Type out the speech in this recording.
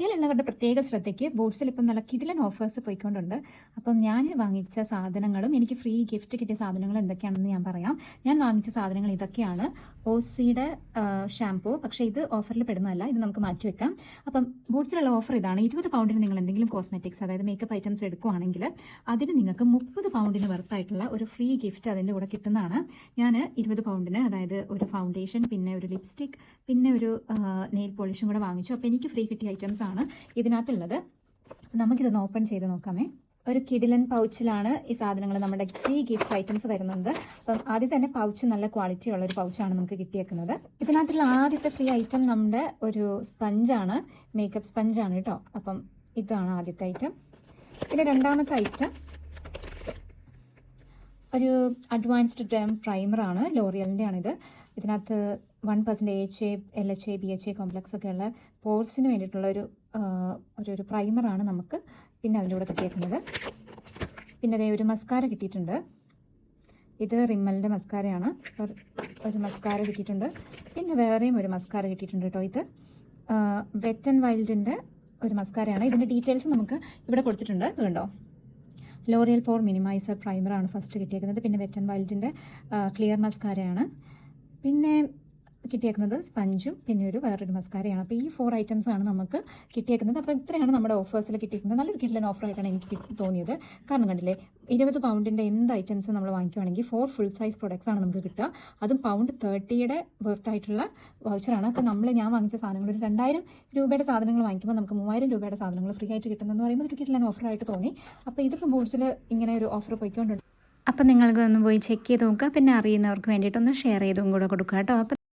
അമേരിക്കയിലുള്ളവരുടെ പ്രത്യേക ശ്രദ്ധയ്ക്ക് ബോട്ട്സിൽ ഇപ്പം നല്ല കിടിലൻ ഓഫേഴ്സ് പോയിക്കൊണ്ടുണ്ട്. അപ്പം ഞാൻ വാങ്ങിച്ച സാധനങ്ങളും എനിക്ക് ഫ്രീ ഗിഫ്റ്റ് കിട്ടിയ സാധനങ്ങളും എന്തൊക്കെയാണെന്ന് ഞാൻ പറയാം. ഞാൻ വാങ്ങിച്ച സാധനങ്ങൾ ഇതൊക്കെയാണ്. ഓസിയുടെ ഷാംപൂ പക്ഷേ ഇത് ഓഫറിൽ പെടുന്നതല്ല. ഇത് നമുക്ക് മാറ്റി വെക്കാം. അപ്പം ബോട്ട്സിലുള്ള ഓഫർ ഇതാണ്. ഇരുപത് പൗണ്ടിന് നിങ്ങൾ എന്തെങ്കിലും കോസ്മെറ്റിക്സ് അതായത് മേക്കപ്പ് ഐറ്റംസ് എടുക്കുവാണെങ്കിൽ അതിന് നിങ്ങൾക്ക് മുപ്പത് പൗണ്ടിന് വെർത്തായിട്ടുള്ള ഒരു ഫ്രീ ഗിഫ്റ്റ് അതിന്റെ കൂടെ കിട്ടുന്നതാണ്. ഞാൻ ഇരുപത് പൗണ്ടിന് അതായത് ഒരു ഫൗണ്ടേഷൻ പിന്നെ ഒരു ലിപ്സ്റ്റിക് പിന്നെ ഒരു നെയിൽ പോളിഷും കൂടെ വാങ്ങിച്ചു. അപ്പോൾ എനിക്ക് ഫ്രീ കിട്ടിയ ഐറ്റംസ് ആണ് ഇതിനകത്തുള്ളത്. നമുക്കിതൊന്ന് ഓപ്പൺ ചെയ്ത് നോക്കാമേ. ഒരു കിഡിലൻ പൗച്ചിലാണ് ഈ സാധനങ്ങൾ നമ്മുടെ ഫ്രീ ഗിഫ്റ്റ് ഐറ്റംസ് വരുന്നുണ്ട് അപ്പം ആദ്യം തന്നെ പൗച്ച് നല്ല ക്വാളിറ്റി ഉള്ള ഒരു പൗച്ചാണ് നമുക്ക് കിട്ടിയേക്കുന്നത്. ഇതിനകത്തുള്ള ആദ്യത്തെ ഫ്രീ ഐറ്റം നമ്മുടെ ഒരു സ്പഞ്ചാണ് മേക്കപ്പ് സ്പഞ്ചാണ് കേട്ടോ. അപ്പം ഇതാണ് ആദ്യത്തെ ഐറ്റം പിന്നെ രണ്ടാമത്തെ ഐറ്റം ഒരു അഡ്വാൻസ്ഡ് ടേം പ്രൈമറാണ് ലോറിയലിന്റെ ആണിത് ഇതിനകത്ത് one percent H A L H A B H A complex ഒക്കെയുള്ള പോർസിന് വേണ്ടിയിട്ടുള്ള ഒരു ഒരു ഒരു പ്രൈമറാണ് നമുക്ക് പിന്നെ അതിന്റെ കൂടെ പിന്നെ അതേ ഒരു മസ്കാര കിട്ടിയിട്ടുണ്ട്. ഇത് റിമ്മലിന്റെ മസ്കാരയാണ് ഒരു- ഒരു മസ്കാര കിട്ടിയിട്ടുണ്ട്. പിന്നെ വേറെയും ഒരു മസ്കാര കിട്ടിയിട്ടുണ്ട് കേട്ടോ ഇത്. വെറ്റ് ആൻഡ് വൈൽഡിന്റെ ഒരു മസ്കാരയാണ് ഇതിന്റെ ഡീറ്റെയിൽസ് നമുക്ക് ഇവിടെ കൊടുത്തിട്ടുണ്ട്. ഇത് കണ്ടോ ലോറിയൽ പോർ മിനിമൈസർ പ്രൈമറാണ് ഫസ്റ്റ് കിട്ടിയേക്കുന്നത്. പിന്നെ വെറ്റ് ആൻഡ് വൈൽഡിന്റെ ക്ലിയർ മസ്കാരയാണ് പിന്നെ കിട്ടിയേക്കുന്നത് സ്പഞ്ചും പിന്നെ ഒരു വേറൊരു മസ്കാരയാണ്. അപ്പോൾ ഈ ഫോർ ഐറ്റംസ് ആണ് നമുക്ക് കിട്ടിയേക്കുന്നത്. അപ്പോൾ ഇത്രയാണ് നമ്മുടെ ഓഫേഴ്സിൽ കിട്ടിയിരിക്കുന്നത് നല്ലൊരു കിഡ്ലൻ ഓഫറായിട്ടാണ് എനിക്ക് തോന്നിയത്. കാരണം കണ്ടില്ലേ ഇരുപത് പൗണ്ടിന്റെ എന്ത് ഐറ്റംസ് നമ്മൾ വാങ്ങിക്കുവാണെങ്കിൽ ഫോർ ഫുൾ സൈസ് പ്രൊഡക്ട്സ് ആണ് നമുക്ക് കിട്ടുക. അതും പൗണ്ട് തേർട്ടിയുടെ ആയിട്ടുള്ള വൗച്ചറാണ് അപ്പോൾ നമ്മൾ ഞാൻ വാങ്ങിച്ച സാധനങ്ങൾ ഒരു രണ്ടായിരം രൂപയുടെ സാധനങ്ങൾ വാങ്ങിക്കുമ്പോൾ നമുക്ക് മൂവായിരം രൂപയുടെ സാധനങ്ങൾ ഫ്രീ ആയിട്ട് കിട്ടുന്നതെന്ന് പറയുമ്പോൾ ഒരു കിഡ്ലൻ ഓഫറായിട്ട് തോന്നി. അപ്പോൾ ഇതിപ്പോൾ ബോർഡ്സിൽ ഇങ്ങനെ ഒരു ഓഫർ പോയിക്കൊണ്ടുണ്ട്. അപ്പം നിങ്ങൾക്ക് ഒന്ന് പോയി ചെക്ക് ചെയ്ത് നോക്കുക. പിന്നെ അറിയുന്നവർക്ക് വേണ്ടിയിട്ടൊന്ന് ഷെയർ ചെയ്തും കൂടെ കൊടുക്കുക കേട്ടോ.